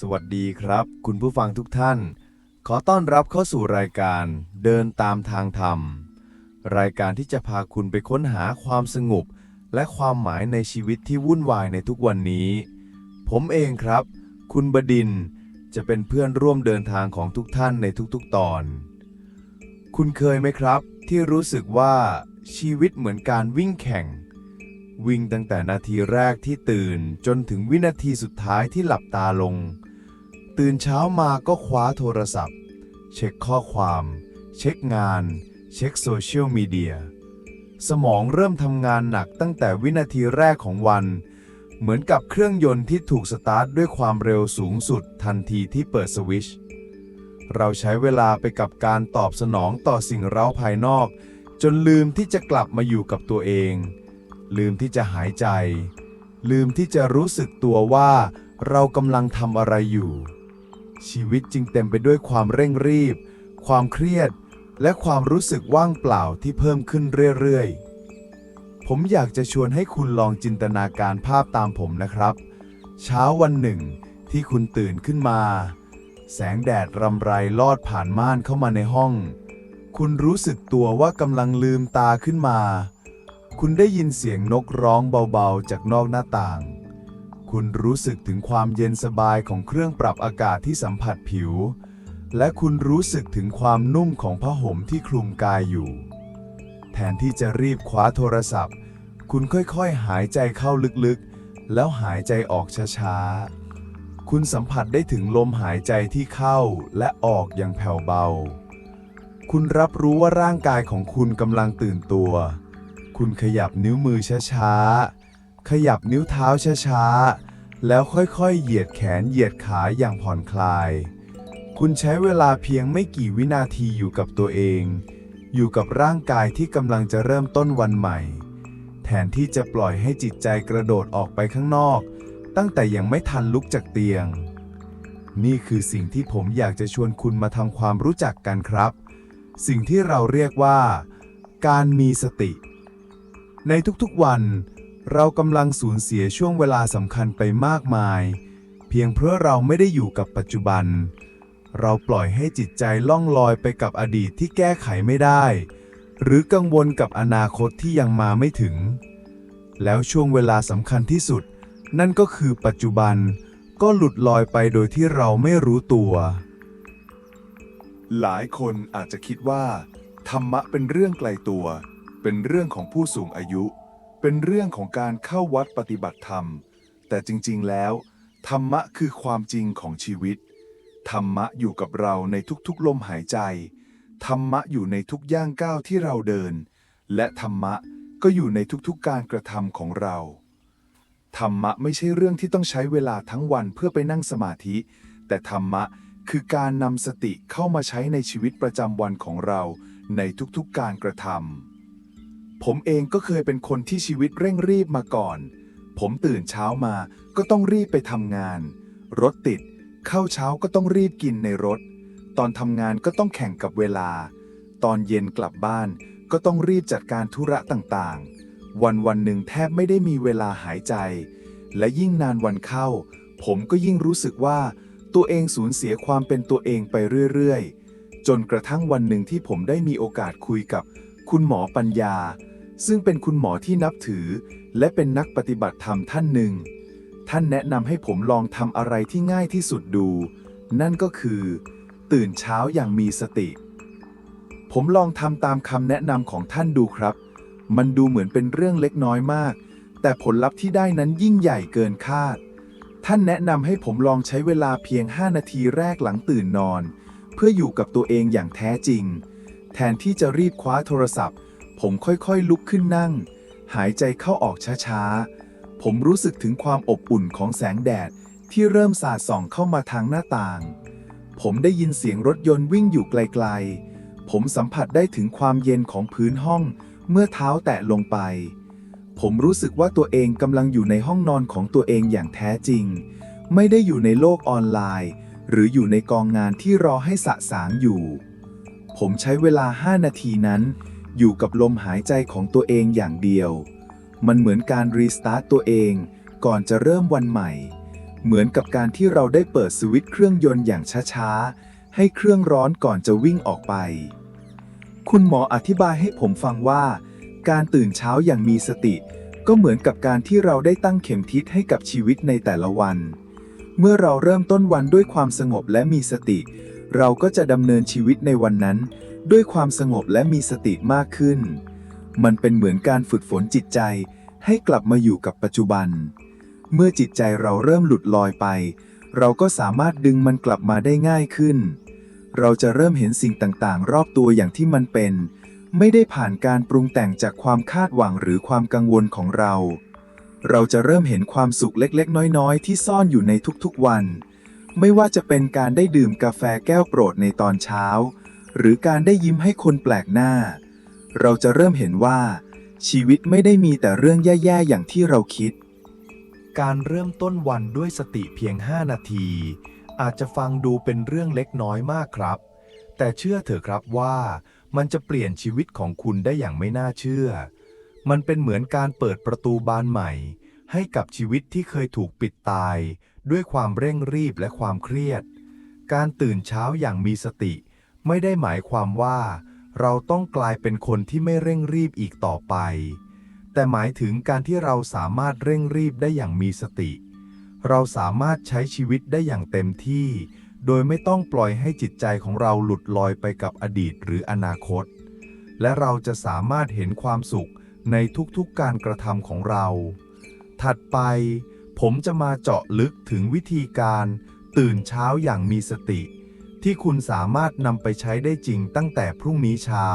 สวัสดีครับ คุณผู้ฟังทุกท่าน ขอต้อนรับเข้าสู่รายการเดินตามทางธรรม รายการที่จะพาคุณไปค้นหาความสงบและความหมายในชีวิตที่วุ่นวายในทุกวันนี้ ผมเองครับ คุณบดินจะเป็นเพื่อนร่วมเดินทางของทุกท่านในทุกๆตอน คุณเคยไหมครับ ที่รู้สึกว่าชีวิตเหมือนการวิ่งแข่ง วิ่งตั้งแต่นาทีแรกที่ตื่นจนถึงวินาทีสุดท้ายที่หลับตาลง ตื่นเช้ามาก็คว้าโทรศัพท์ เช็คข้อความ เช็คงาน เช็คโซเชียลมีเดียสมองเริ่มทำงานหนักตั้งแต่วินาทีแรกของวัน เหมือนกับเครื่องยนต์ที่ถูกสตาร์ทด้วยความเร็วสูงสุดทันทีที่เปิดสวิชเราใช้เวลาไปกับการตอบสนองต่อสิ่งเร้าภายนอก จนลืมที่จะกลับมาอยู่กับตัวเอง ลืมที่จะหายใจ ลืมที่จะรู้สึกตัวว่าเรากำลังทำอะไรอยู่ ชีวิตจึงเต็มไปด้วยความเร่งรีบ ความเครียด และความรู้สึกว่างเปล่าที่เพิ่มขึ้นเรื่อยๆ ผมอยากจะชวนให้คุณลองจินตนาการภาพตามผมนะครับ เช้าวันหนึ่งที่คุณตื่นขึ้นมา แสงแดดรำไรลอดผ่านม่านเข้ามาในห้อง คุณรู้สึกตัวว่ากำลังลืมตาขึ้นมา คุณได้ยินเสียงนกร้องเบาๆจากนอกหน้าต่าง คุณรู้สึกถึงความเย็นสบายของเครื่องปรับอากาศที่สัมผัสผิว และคุณรู้สึกถึงความนุ่มของผ้าห่มที่คลุมกายอยู่ แทนที่จะรีบคว้าโทรศัพท์ คุณค่อยๆ หายใจเข้าลึกๆ แล้วหายใจออกช้าๆ คุณสัมผัสได้ถึงลมหายใจที่เข้าและออกอย่างแผ่วเบา คุณรับรู้ว่าร่างกายของคุณกำลังตื่นตัว คุณขยับนิ้วมือช้าๆขยับนิ้วเท้าช้าๆ แล้วค่อยๆ เหยียดแขนเหยียดขาอย่างผ่อนคลาย คุณใช้เวลาเพียงไม่กี่วินาทีอยู่กับตัวเอง อยู่กับร่างกายที่กำลังจะเริ่มต้นวันใหม่ แทนที่จะปล่อยให้จิตใจกระโดดออกไปข้างนอก ตั้งแต่ยังไม่ทันลุกจากเตียง นี่คือสิ่งที่ผมอยากจะชวนคุณมาทำความรู้จักกันครับ สิ่งที่เราเรียกว่า การมีสติ ในทุกๆวัน เรากำลังสูญเสียช่วงเวลาสำคัญไปมากมาย เพียงเพราะเราไม่ได้อยู่กับปัจจุบัน เราปล่อยให้จิตใจล่องลอยไปกับอดีตที่แก้ไขไม่ได้ หรือกังวลกับอนาคตที่ยังมาไม่ถึง แล้วช่วงเวลาสำคัญที่สุด นั่นก็คือปัจจุบันก็หลุดลอยไปโดยที่เราไม่รู้ตัว หลายคนอาจจะคิดว่า ธรรมะเป็นเรื่องไกลตัว เป็นเรื่องของผู้สูงอายุ เป็นเรื่องของการเข้าวัดปฏิบัติธรรม แต่จริงๆแล้ว ธรรมะคือความจริงของชีวิต ธรรมะอยู่กับเราในทุกๆลมหายใจ ธรรมะอยู่ในทุกย่างก้าวที่เราเดิน และธรรมะก็อยู่ในทุกๆการกระทำของเรา ธรรมะไม่ใช่เรื่องที่ต้องใช้เวลาทั้งวันเพื่อไปนั่งสมาธิ แต่ธรรมะคือการนำสติเข้ามาใช้ในชีวิตประจำวันของเราในทุกๆการกระทำ ผมเองก็เคยเป็นคนที่ชีวิตเร่งรีบมาก่อน ผมตื่นเช้ามาก็ต้องรีบไปทำงาน รถติด เข้าเช้าก็ต้องรีบกินในรถ ตอนทำงานก็ต้องแข่งกับเวลา ตอนเย็นกลับบ้านก็ต้องรีบจัดการธุระต่างๆ วันวันหนึ่งแทบไม่ได้มีเวลาหายใจ และยิ่งนานวันเข้า ผมก็ยิ่งรู้สึกว่า ตัวเองสูญเสียความเป็นตัวเองไปเรื่อยๆ จนกระทั่งวันหนึ่งที่ผมได้มีโอกาสคุยกับคุณหมอปัญญา ซึ่งเป็นคุณหมอที่นับถือ และเป็นนักปฏิบัติธรรมท่านหนึ่ง ท่านแนะนำให้ผมลองทำอะไรที่ง่ายที่สุดดู นั่นก็คือ ตื่นเช้าอย่างมีสติ ผมลองทำตามคำแนะนำของท่านดูครับ มันดูเหมือนเป็นเรื่องเล็กน้อยมาก แต่ผลลัพธ์ที่ได้นั้นยิ่งใหญ่เกินคาด ท่านแนะนำให้ผมลองใช้เวลาเพียง 5 นาทีแรกหลังตื่นนอน เพื่ออยู่กับตัวเองอย่างแท้จริง แทนที่จะรีบคว้าโทรศัพท์ ผมค่อยๆลุกขึ้นนั่ง หายใจเข้าออกช้าๆ ผมรู้สึกถึงความอบอุ่นของแสงแดดที่เริ่มสาดส่องเข้ามาทางหน้าต่าง ผมได้ยินเสียงรถยนต์วิ่งอยู่ไกลๆ ผมสัมผัสได้ถึงความเย็นของพื้นห้องเมื่อเท้าแตะลงไป ผมรู้สึกว่าตัวเองกำลังอยู่ในห้องนอนของตัวเองอย่างแท้จริง ไม่ได้อยู่ในโลกออนไลน์ หรืออยู่ในกองงานที่รอให้สะสางอยู่ ผมใช้เวลา 5 นาทีนั้น อยู่กับลมหายใจของตัวเองอย่างเดียว มันเหมือนการรีสตาร์ตตัวเองก่อนจะเริ่มวันใหม่ เหมือนกับการที่เราได้เปิดสวิตช์เครื่องยนต์อย่างช้าๆ ให้เครื่องร้อนก่อนจะวิ่งออกไป คุณหมออธิบายให้ผมฟังว่า การตื่นเช้าอย่างมีสติ ก็เหมือนกับการที่เราได้ตั้งเข็มทิศให้กับชีวิตในแต่ละวัน เมื่อเราเริ่มต้นวันด้วยความสงบและมีสติ เราก็จะดำเนินชีวิตในวันนั้น ด้วยความสงบและมีสติมากขึ้น มันเป็นเหมือนการฝึกฝนจิตใจให้กลับมาอยู่กับปัจจุบัน เมื่อจิตใจเราเริ่มหลุดลอยไป เราก็สามารถดึงมันกลับมาได้ง่ายขึ้น เราจะเริ่มเห็นสิ่งต่างๆ รอบตัวอย่างที่มันเป็น ไม่ได้ผ่านการปรุงแต่งจากความคาดหวังหรือความกังวลของเรา เราจะเริ่มเห็นความสุขเล็กๆ น้อยๆ ที่ซ่อนอยู่ในทุกๆวัน ไม่ว่าจะเป็นการได้ดื่มกาแฟแก้วโปรดในตอนเช้า หรือการได้ยิ้มให้คนแปลกหน้า เราจะเริ่มเห็นว่า ชีวิตไม่ได้มีแต่เรื่องแย่ๆอย่างที่เราคิด การเริ่มต้นวันด้วยสติเพียง 5 นาที อาจจะฟังดูเป็นเรื่องเล็กน้อยมากครับ แต่เชื่อเถอะครับว่ามันจะเปลี่ยนชีวิตของคุณได้อย่างไม่น่าเชื่อ มันเป็นเหมือนการเปิดประตูบานใหม่ ให้กับชีวิตที่เคยถูกปิดตาย ด้วยความเร่งรีบและความเครียด การตื่นเช้าอย่างมีสติ ไม่ได้หมายความว่า เราต้องกลายเป็นคนที่ไม่เร่งรีบอีกต่อไป แต่หมายถึงการที่เราสามารถเร่งรีบได้อย่างมีสติ เราสามารถใช้ชีวิตได้อย่างเต็มที่ โดยไม่ต้องปล่อยให้จิตใจของเราหลุดลอยไปกับอดีตหรืออนาคต และเราจะสามารถเห็นความสุขในทุกๆการกระทำของเรา ถัดไป ผมจะมาเจาะลึกถึงวิธีการ ตื่นเช้าอย่างมีสติ ที่คุณสามารถนำไปใช้ได้จริงตั้งแต่พรุ่งนี้เช้า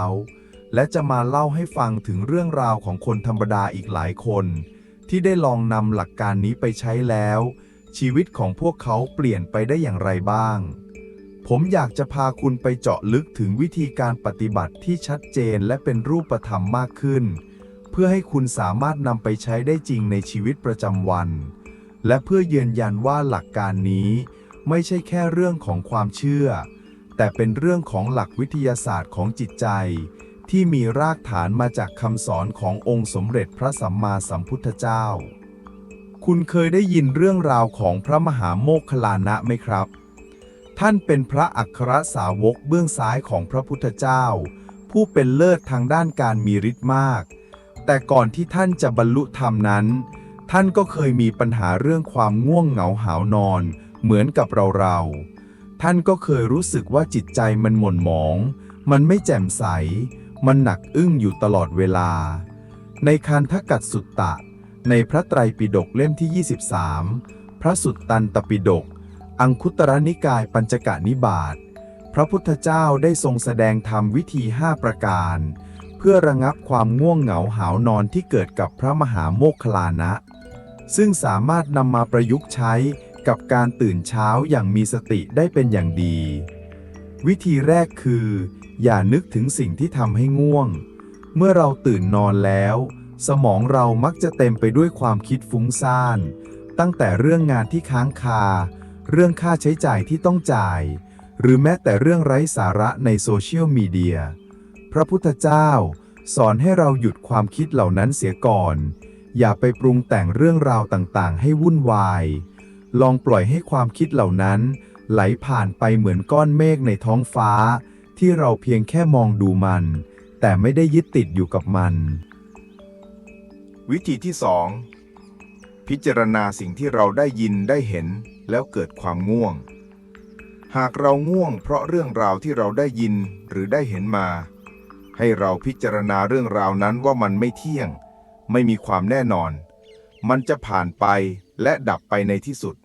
และจะมาเล่าให้ฟังถึงเรื่องราวของคนธรรมดาอีกหลายคน ที่ได้ลองนำหลักการนี้ไปใช้แล้ว ชีวิตของพวกเขาเปลี่ยนไปได้อย่างไรบ้าง ผมอยากจะพาคุณไปเจาะลึกถึงวิธีการปฏิบัติที่ชัดเจนและเป็นรูปธรรมมากขึ้น เพื่อให้คุณสามารถนำไปใช้ได้จริงในชีวิตประจำวัน และเพื่อยืนยันว่าหลักการนี้ ไม่ใช่แค่เรื่องของความเชื่อ แต่เป็นเรื่องของหลักวิทยาศาสตร์ของจิตใจ ที่มีรากฐานมาจากคำสอนขององค์สมเด็จพระสัมมาสัมพุทธเจ้า คุณเคยได้ยินเรื่องราวของพระมหาโมคคลานะไหมครับ ท่านเป็นพระอัครสาวกเบื้องซ้ายของพระพุทธเจ้า ผู้เป็นเลิศทางด้านการมีฤทธิ์มาก แต่ก่อนที่ท่านจะบรรลุธรรมนั้น ท่านก็เคยมีปัญหาเรื่องความง่วงเหงาหาวนอน เหมือนกับเราเราท่านก็เคยรู้สึกว่าจิตใจมันหม่นหมอง มันไม่แจ่มใส มันหนักอึ้งอยู่ตลอดเวลา ในคันทกัดสุตตะ ในพระไตรปิฎกเล่มที่ 23 พระสุตตันตปิฎก อังคุตรนิกายปัญจกนิบาต พระพุทธเจ้าได้ทรงแสดงธรรมวิธีห้าประการ เพื่อระงับความง่วงเหงาหาวนอนที่เกิดกับพระมหาโมคคลานะ ซึ่งสามารถนำมาประยุกต์ใช้ กับการตื่นเช้าอย่างมีสติได้เป็นอย่างดี วิธีแรกคือ อย่านึกถึงสิ่งที่ทำให้ง่วง เมื่อเราตื่นนอนแล้ว สมองเรามักจะเต็มไปด้วยความคิดฟุ้งซ่าน ตั้งแต่เรื่องงานที่ค้างคา เรื่องค่าใช้จ่ายที่ต้องจ่าย หรือแม้แต่เรื่องไร้สาระในโซเชียลมีเดีย พระพุทธเจ้า สอนให้เราหยุดความคิดเหล่านั้นเสียก่อนอย่าไปปรุงแต่งเรื่องราวต่างๆ ให้วุ่นวาย ลองปล่อยให้ความคิดเหล่านั้น ไหลผ่านไปเหมือนก้อนเมฆในท้องฟ้า ที่เราเพียงแค่มองดูมัน แต่ไม่ได้ยึดติดอยู่กับมัน วิธีที่ 2 พิจารณาสิ่งที่เราได้ยินได้เห็นแล้วเกิดความง่วง หากเราง่วงเพราะเรื่องราวที่เราได้ยินหรือได้เห็นมา ให้เราพิจารณาเรื่องราวนั้นว่ามันไม่เที่ยง ไม่มีความแน่นอน มันจะผ่านไปและดับไปในที่สุด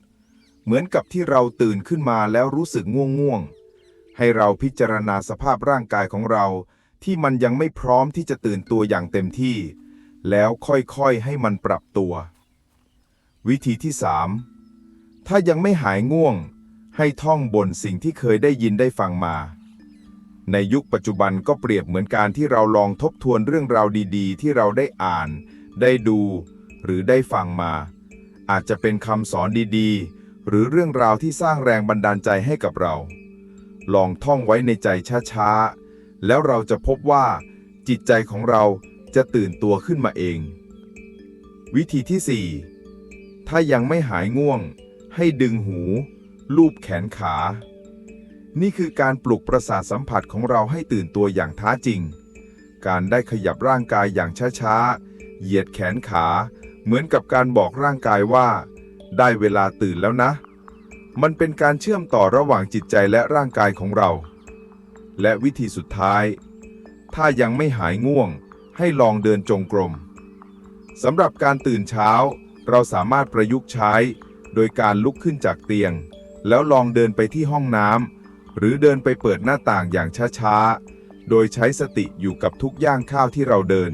เหมือนกับที่เราตื่นขึ้นมาแล้วรู้สึกง่วงง่วงให้เราพิจารณาสภาพร่างกายของเรา ที่มันยังไม่พร้อมที่จะตื่นตัวอย่างเต็มที่ แล้วค่อยๆให้มันปรับตัว วิธีที่ 3 ถ้ายังไม่หายง่วง ให้ท่องบนสิ่งที่เคยได้ยินได้ฟังมา ในยุคปัจจุบันก็เปรียบเหมือนการที่เราลองทบทวนเรื่องราวดี ๆ ที่เราได้อ่าน ได้ดู หรือได้ฟังมา อาจจะเป็นคำสอนดีๆ หรือเรื่องราวที่สร้างแรงบันดาลใจให้กับเรา ลองท่องไว้ในใจช้าๆ แล้วเราจะพบว่า จิตใจของเราจะตื่นตัวขึ้นมาเอง วิธีที่ 4 ถ้ายังไม่หายง่วง ให้ดึงหู ลูบแขนขา นี่คือการปลุกประสาทสัมผัสของเราให้ตื่นตัวอย่างท้าจริง การได้ขยับร่างกายอย่างช้าๆ เหยียดแขนขา เหมือนกับการบอกร่างกายว่า ได้เวลาตื่นแล้วนะ มันเป็นการเชื่อมต่อระหว่างจิตใจและร่างกายของเรา และวิธีสุดท้าย ถ้ายังไม่หายง่วง ให้ลองเดินจงกรมสำหรับการตื่นเช้า เราสามารถประยุกต์ใช้ โดยการลุกขึ้นจากเตียง แล้วลองเดินไปที่ห้องน้ำหรือเดินไปเปิดหน้าต่างอย่างช้าๆ โดยใช้สติอยู่กับทุกย่างข้าวที่เราเดิน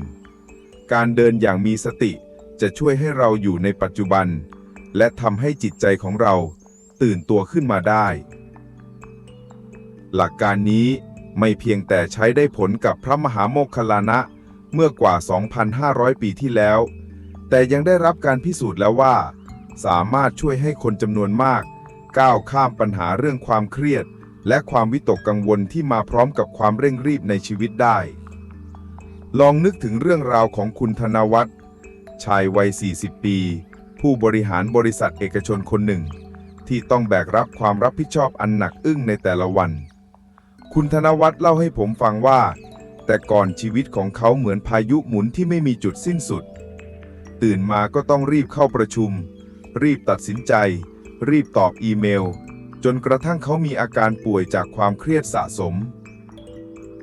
การเดินอย่างมีสติ จะช่วยให้เราอยู่ในปัจจุบัน และทำให้จิตใจของเราตื่นตัวขึ้นมาได้ หลักการนี้ไม่เพียงแต่ใช้ได้ผลกับพระมหาโมคคลลานะเมื่อกว่า 2,500 ปีที่แล้ว แต่ยังได้รับการพิสูจน์แล้วว่า สามารถช่วยให้คนจำนวนมาก ก้าวข้ามปัญหาเรื่องความเครียด และความวิตกกังวลที่มาพร้อมกับความเร่งรีบในชีวิตได้ ลองนึกถึงเรื่องราวของคุณธนวัฒน์ ชายวัย 40 ปี ผู้บริหารบริษัทเอกชนคนหนึ่ง ที่ต้องแบกรับความรับผิดชอบอันหนักอึ้งในแต่ละวัน คุณธนวัฒน์เล่าให้ผมฟังว่า แต่ก่อนชีวิตของเขาเหมือนพายุหมุนที่ไม่มีจุดสิ้นสุด ตื่นมาก็ต้องรีบเข้าประชุม รีบตัดสินใจ รีบตอบอีเมล จนกระทั่งเขามีอาการป่วยจากความเครียดสะสม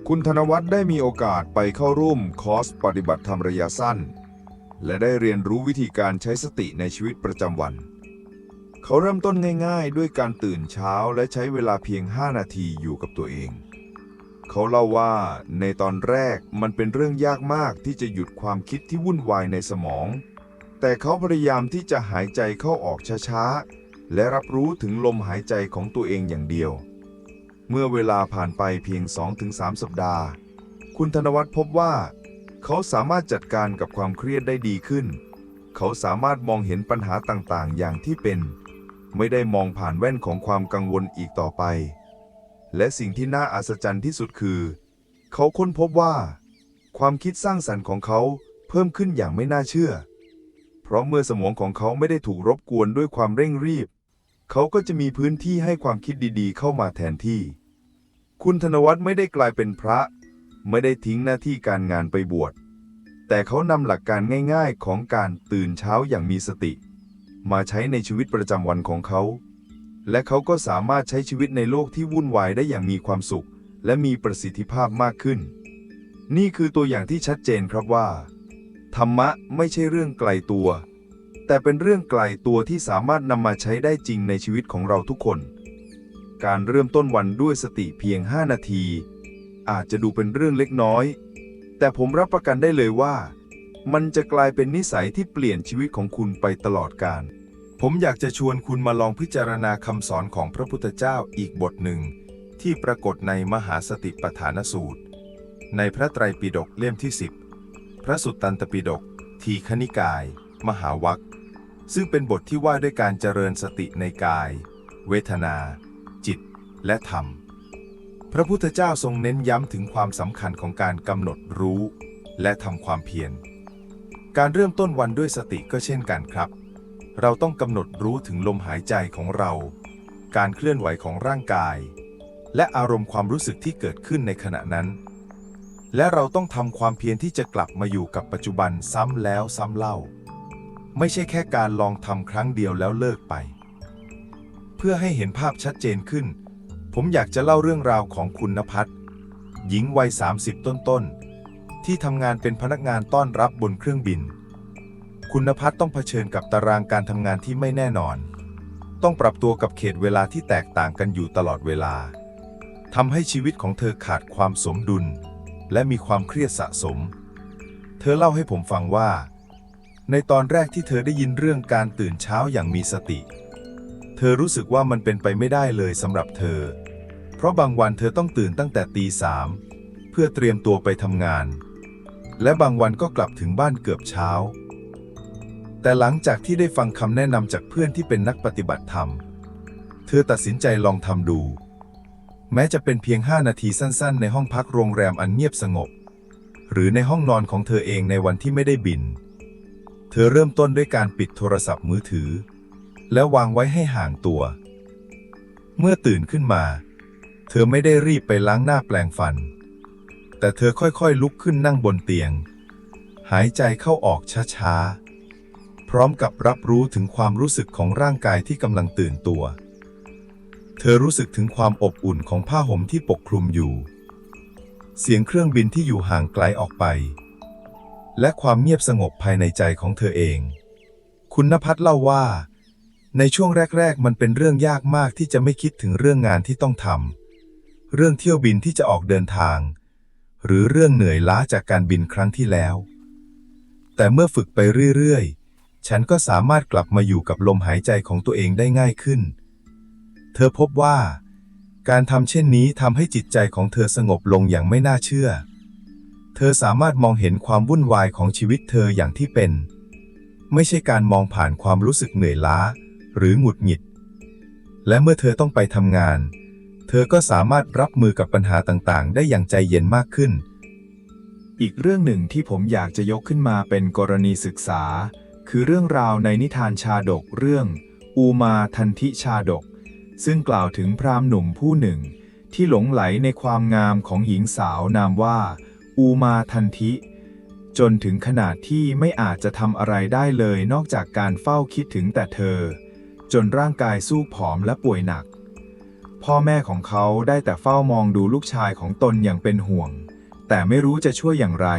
คุณธนวัฒน์ได้มีโอกาสไปเข้าร่วมคอร์สปฏิบัติธรรมระยะสั้น และได้เรียนรู้วิธีการใช้สติในชีวิตประจำวัน เขาเริ่มต้นง่ายๆ ด้วยการตื่นเช้าและใช้เวลาเพียง 5 นาทีอยู่กับตัวเอง เขาเล่าว่าในตอนแรกมันเป็นเรื่องยากมากที่จะหยุดความคิดที่วุ่นวายในสมอง แต่เขาพยายามที่จะหายใจเข้าออกช้าๆ และรับรู้ถึงลมหายใจของตัวเองอย่างเดียว เมื่อเวลาผ่านไปเพียง 2-3 สัปดาห์ คุณธนวัฒน์พบว่า เขาสามารถจัดการกับความเครียดได้ดีขึ้น เขาสามารถมองเห็นปัญหาต่างๆ อย่างที่เป็น ไม่ได้มองผ่านแว่นของความกังวลอีกต่อไป และสิ่งที่น่าอัศจรรย์ที่สุดคือ เขาค้นพบว่า ความคิดสร้างสรรค์ของเขาเพิ่มขึ้นอย่างไม่น่าเชื่อ เพราะเมื่อสมองของเขาไม่ได้ถูกรบกวนด้วยความเร่งรีบ เขาก็จะมีพื้นที่ให้ความคิดดีๆ เข้ามาแทนที่ คุณธนวัฒน์ไม่ได้กลายเป็นพระ ไม่ได้ทิ้งหน้าที่การงานไปบวช แต่เขานำหลักการง่ายๆของการตื่นเช้าอย่างมีสติ มาใช้ในชีวิตประจำวันของเขา และเขาก็สามารถใช้ชีวิตในโลกที่วุ่นวายได้อย่างมีความสุข และมีประสิทธิภาพมากขึ้น นี่คือตัวอย่างที่ชัดเจนครับว่า ธรรมะไม่ใช่เรื่องไกลตัว แต่เป็นเรื่องไกลตัวที่สามารถนำมาใช้ได้จริงในชีวิตของเราทุกคน การเริ่มต้นวันด้วยสติเพียง 5 นาที อาจจะดูเป็นเรื่องเล็กน้อย แต่ผมรับประกันได้เลยว่า มันจะกลายเป็นนิสัยที่เปลี่ยนชีวิตของคุณไปตลอดกาลผมอยากจะชวนคุณมาลองพิจารณาคำสอนของพระพุทธเจ้าอีกบทหนึ่ง ที่ปรากฏในมหาสติปัฏฐานสูตร ในพระไตรปิฎกเล่มที่ 10 พระสุตตันตปิฎกทีคณิกาย มหาวัคซึ่งเป็นบทที่ว่าด้วยการเจริญสติในกาย เวทนา จิต และธรรม พระพุทธเจ้าทรงเน้นย้ำถึงความสำคัญของการกำหนดรู้ และทำความเพียร การเริ่มต้นวันด้วยสติก็เช่นกันครับ เราต้องกำหนดรู้ถึงลมหายใจของเรา การเคลื่อนไหวของร่างกาย และอารมณ์ความรู้สึกที่เกิดขึ้นในขณะนั้น และเราต้องทำความเพียรที่จะกลับมาอยู่กับปัจจุบันซ้ำแล้วซ้ำเล่า ไม่ใช่แค่การลองทำครั้งเดียวแล้วเลิกไป เพื่อให้เห็นภาพชัดเจนขึ้น ผมอยากจะเล่าเรื่องราวของคุณนภัสหญิงวัย 30 ต้นๆ ที่ทำงานเป็นพนักงานต้อนรับบนเครื่องบิน คุณพัฒน์ต้องเผชิญกับตารางการทำงานที่ไม่แน่นอน ต้องปรับตัวกับเขตเวลาที่แตกต่างกันอยู่ตลอดเวลาทำให้ชีวิตของเธอขาดความสมดุล และมีความเครียดสะสม เธอเล่าให้ผมฟังว่า ในตอนแรกที่เธอได้ยินเรื่องการตื่นเช้าอย่างมีสติ เธอรู้สึกว่ามันเป็นไปไม่ได้เลยสำหรับเธอ เพราะบางวันเธอต้องตื่นตั้งแต่ตีสามเพื่อเตรียมตัวไปทำงาน และบางวันก็กลับถึงบ้านเกือบเช้า แต่หลังจากที่ได้ฟังคำแนะนำจากเพื่อนที่เป็นนักปฏิบัติธรรม เธอตัดสินใจลองทำดู แม้จะเป็นเพียง 5 นาทีสั้นๆ ในห้องพักโรงแรมอันเงียบสงบ หรือในห้องนอนของเธอเองในวันที่ไม่ได้บิน เธอเริ่มต้นด้วยการปิดโทรศัพท์มือถือ และวางไว้ให้ห่างตัว เมื่อตื่นขึ้นมา เธอไม่ได้รีบไปล้างหน้าแปลงฟัน แต่เธอค่อยๆลุกขึ้นนั่งบนเตียง หายใจเข้าออกช้าๆ พร้อมกับรับรู้ถึงความรู้สึกของร่างกายที่กำลังตื่นตัว เธอรู้สึกถึงความอบอุ่นของผ้าห่มที่ปกคลุมอยู่ เสียงเครื่องบินที่อยู่ห่างไกลออกไป และความเงียบสงบภายในใจของเธอเอง คุณนภัทรเล่าว่า ในช่วงแรก ๆ มันเป็นเรื่องยากมากที่จะไม่คิดถึงเรื่องงานที่ต้องทำเรื่องเที่ยวบินที่จะออกเดินทาง หรือเรื่องเหนื่อยล้าจากการบินครั้งที่แล้ว แต่เมื่อฝึกไปเรื่อยๆ ฉันก็สามารถกลับมาอยู่กับลมหายใจของตัวเองได้ง่ายขึ้น เธอพบว่า การทำเช่นนี้ทำให้จิตใจของเธอสงบลงอย่างไม่น่าเชื่อ เธอสามารถมองเห็นความวุ่นวายของชีวิตเธออย่างที่เป็น ไม่ใช่การมองผ่านความรู้สึกเหนื่อยล้า หรือหงุดหงิด และเมื่อเธอต้องไปทำงาน เธอก็สามารถรับมือกับปัญหาต่างๆ ได้อย่างใจเย็นมากขึ้น อีกเรื่องหนึ่งที่ผมอยากจะยกขึ้นมาเป็นกรณีศึกษา คือเรื่องราวในนิทานชาดกเรื่อง อูมาทันทิชาดก ซึ่งกล่าวถึงพราหมณ์หนุ่มผู้หนึ่ง ที่หลงไหลในความงามของหญิงสาวนามว่า อูมาทันทิจนถึงขนาดที่ไม่อาจจะทำอะไรได้เลยนอกจากการเฝ้าคิดถึงแต่เธอ จนร่างกายสู้ผอมและป่วยหนัก พ่อแม่ของเขาได้แต่เฝ้ามองดูลูกชายของตนอย่างเป็นห่วง แต่ไม่รู้จะช่วยอย่างไร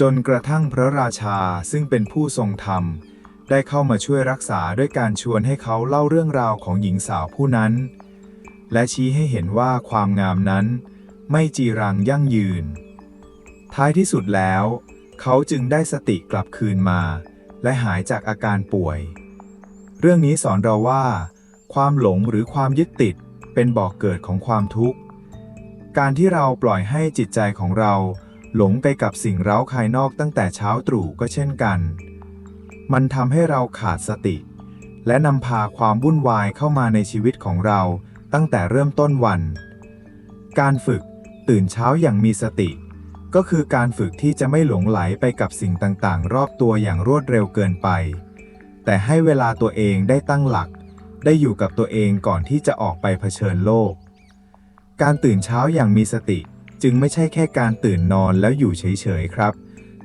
จนกระทั่งพระราชาซึ่งเป็นผู้ทรงธรรม ได้เข้ามาช่วยรักษาด้วยการชวนให้เขาเล่าเรื่องราวของหญิงสาวผู้นั้น และชี้ให้เห็นว่าความงามนั้น ไม่จีรังยั่งยืน ท้ายที่สุดแล้ว เขาจึงได้สติกลับคืนมา และหายจากอาการป่วย เรื่องนี้สอนเราว่า ความหลงหรือความยึดติดเป็นบ่อกเกิดของความทุกข์ การที่เราปล่อยให้จิตใจของเรา หลงไปกับสิ่งเร้าภายนอกตั้งแต่เช้าตรู่ก็เช่นกัน มันทำให้เราขาดสติ และนำพาความวุ่นวายเข้ามาในชีวิตของเราตั้งแต่เริ่มต้นวัน การฝึกตื่นเช้าอย่างมีสติ ก็คือการฝึกที่จะไม่หลงไหลไปกับสิ่งต่างๆ รอบตัวอย่างรวดเร็วเกินไป แต่ให้เวลาตัวเองได้ตั้งหลัก ได้อยู่กับตัวเองก่อนที่จะออกไปเผชิญโลก การตื่นเช้าอย่างมีสติจึงไม่ใช่แค่การตื่นนอนแล้วอยู่เฉยๆครับ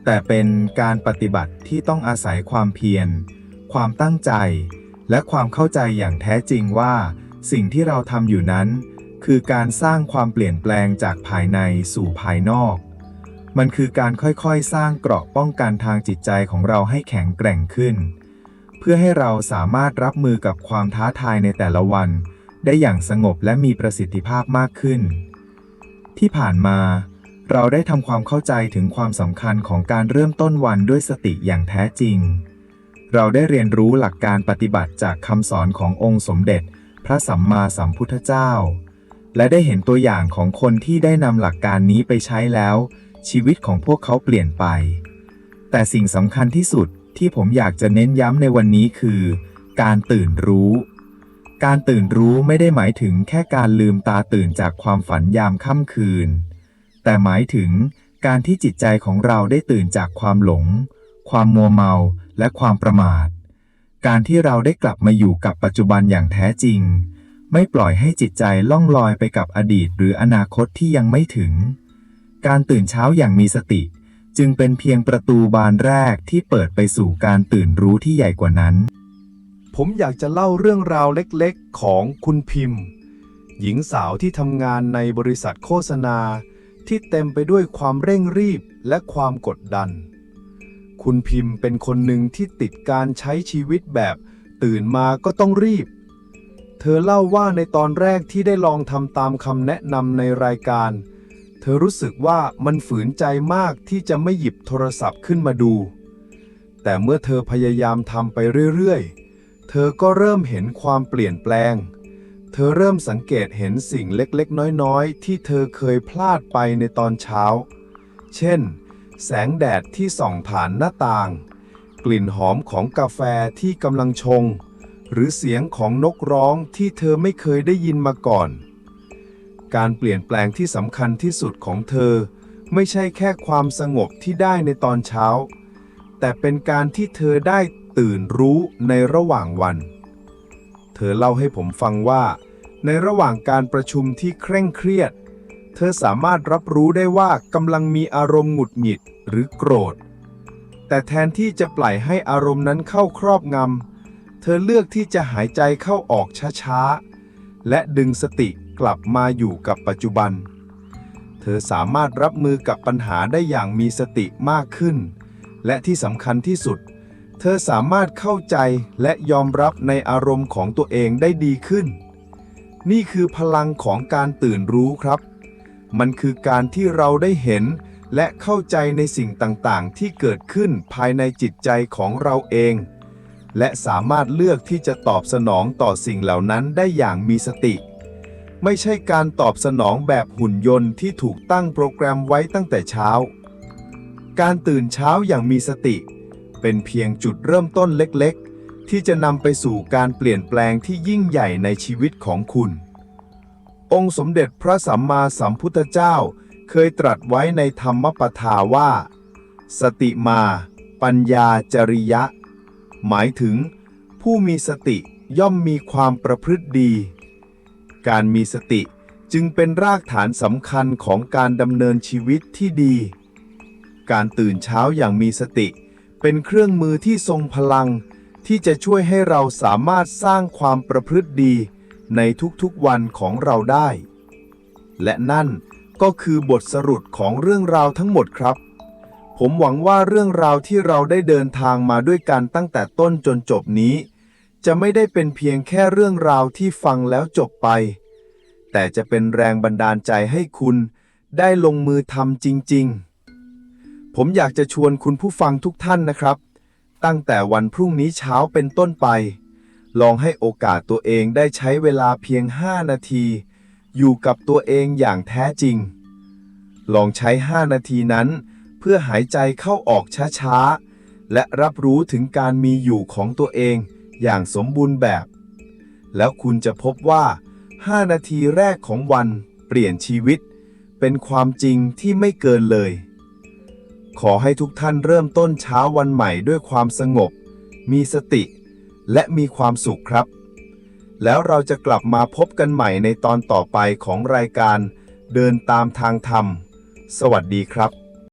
แต่เป็นการปฏิบัติที่ต้องอาศัยความเพียร ความตั้งใจ และความเข้าใจอย่างแท้จริงว่า สิ่งที่เราทำอยู่นั้น คือการสร้างความเปลี่ยนแปลงจากภายในสู่ภายนอก มันคือการค่อยๆ สร้างเกราะป้องกันทางจิตใจของเราให้แข็งแกร่งขึ้น พื่อให้เราสามารถรับมือกับความท้าทายในแต่ละวัน ได้อย่างสงบและมีประสิทธิภาพมากขึ้น ที่ผ่านมา เราได้ทำความเข้าใจถึงความสำคัญของการเริ่มต้นวันด้วยสติอย่างแท้จริง เราได้เรียนรู้หลักการปฏิบัติจากคำสอนขององค์สมเด็จ พระสัมมาสัมพุทธเจ้า และได้เห็นตัวอย่างของคนที่ได้นำหลักการนี้ไปใช้แล้ว ชีวิตของพวกเขาเปลี่ยนไป แต่สิ่งสำคัญที่สุด ที่ผมอยากจะเน้นย้ำในวันนี้คือ การตื่นรู้ การตื่นรู้ไม่ได้หมายถึงแค่การลืมตาตื่นจากความฝันยามค่ำคืน แต่หมายถึงการที่จิตใจของเราได้ตื่นจากความหลง ความมัวเมาและความประมาท การที่เราได้กลับมาอยู่กับปัจจุบันอย่างแท้จริง ไม่ปล่อยให้จิตใจล่องลอยไปกับอดีตหรืออนาคตที่ยังไม่ถึง การตื่นเช้าอย่างมีสติ จึงเป็นเพียงประตูบานแรกที่เปิดไปสู่การตื่นรู้ที่ใหญ่กว่านั้น ผมอยากจะเล่าเรื่องราวเล็กๆ ของคุณพิมพ์ หญิงสาวที่ทำงานในบริษัทโฆษณา ที่เต็มไปด้วยความเร่งรีบและความกดดัน คุณพิมพ์เป็นคนหนึ่งที่ติดการใช้ชีวิตแบบตื่นมาก็ต้องรีบ เธอเล่าว่าในตอนแรกที่ได้ลองทำตามคำแนะนำในรายการ ธอรู้สึกว่ามันฝืนใจมากที่จะไม่หยิบโทรศัพท์ขึ้นมาดู แต่เมื่อเธอพยายามทำไปเรื่อยๆ เธอก็เริ่มเห็นความเปลี่ยนแปลง เธอเริ่มสังเกตเห็นสิ่งเล็กๆ น้อยๆ ที่เธอเคยพลาดไปในตอนเช้า เช่น แสงแดดที่ส่องผ่านหน้าต่าง กลิ่นหอมของกาแฟที่กำลังชง หรือเสียงของนกร้องที่เธอไม่เคยได้ยินมาก่อน การเปลี่ยนแปลงที่สำคัญที่สุดของเธอ ไม่ใช่แค่ความสงบที่ได้ในตอนเช้า แต่เป็นการที่เธอได้ตื่นรู้ในระหว่างวัน เธอเล่าให้ผมฟังว่า ในระหว่างการประชุมที่เคร่งเครียด เธอสามารถรับรู้ได้ว่ากำลังมีอารมณ์หงุดหงิดหรือโกรธ แต่แทนที่จะปล่อยให้อารมณ์นั้นเข้าครอบงำเธอเลือกที่จะหายใจเข้าออกช้าๆ และดึงสติ กลับมาอยู่กับปัจจุบัน เธอสามารถรับมือกับปัญหาได้อย่างมีสติมากขึ้น และที่สำคัญที่สุด เธอสามารถเข้าใจและยอมรับในอารมณ์ของตัวเองได้ดีขึ้น นี่คือพลังของการตื่นรู้ครับ มันคือการที่เราได้เห็นและเข้าใจในสิ่งต่างๆ ที่เกิดขึ้นภายในจิตใจของเราเอง และสามารถเลือกที่จะตอบสนองต่อสิ่งเหล่านั้นได้อย่างมีสติ ไม่ใช่การตอบสนองแบบหุ่นยนต์ที่ถูกตั้งโปรแกรมไว้ตั้งแต่เช้า การตื่นเช้าอย่างมีสติ เป็นเพียงจุดเริ่มต้นเล็กๆ ที่จะนำไปสู่การเปลี่ยนแปลงที่ยิ่งใหญ่ในชีวิตของคุณ องค์สมเด็จพระสัมมาสัมพุทธเจ้าเคยตรัสไว้ในธรรมปทาว่า สติมา ปัญญาจริยะ หมายถึง ผู้มีสติย่อมมีความประพฤติดี การมีสติ จึงเป็นรากฐานสำคัญของการดำเนินชีวิตที่ดี การตื่นเช้าอย่างมีสติ เป็นเครื่องมือที่ทรงพลัง ที่จะช่วยให้เราสามารถสร้างความประพฤติดี ในทุกๆวันของเราได้ และนั่นก็คือบทสรุปของเรื่องราวทั้งหมดครับ ผมหวังว่าเรื่องราวที่เราได้เดินทางมาด้วยกันตั้งแต่ต้นจนจบนี้ จะไม่ได้เป็นเพียงแค่เรื่องราวที่ฟังแล้วจบไป แต่จะเป็นแรงบันดาลใจให้คุณได้ลงมือทำจริง ๆ ผมอยากจะชวนคุณผู้ฟังทุกท่านนะครับ ตั้งแต่วันพรุ่งนี้เช้าเป็นต้นไป ลองให้โอกาสตัวเองได้ใช้เวลาเพียง 5 นาที อยู่กับตัวเองอย่างแท้จริง ลองใช้ 5 นาทีนั้น เพื่อหายใจเข้าออกช้าๆ และรับรู้ถึงการมีอยู่ของตัวเอง อย่างสมบูรณ์แบบ แล้วคุณจะพบว่า 5 นาทีแรกของวันเปลี่ยนชีวิต เป็นความจริงที่ไม่เกินเลย ขอให้ทุกท่านเริ่มต้นเช้าวันใหม่ด้วยความสงบ มีสติ และมีความสุขครับ แล้วเราจะกลับมาพบกันใหม่ในตอนต่อไปของรายการเดินตามทางธรรม สวัสดีครับ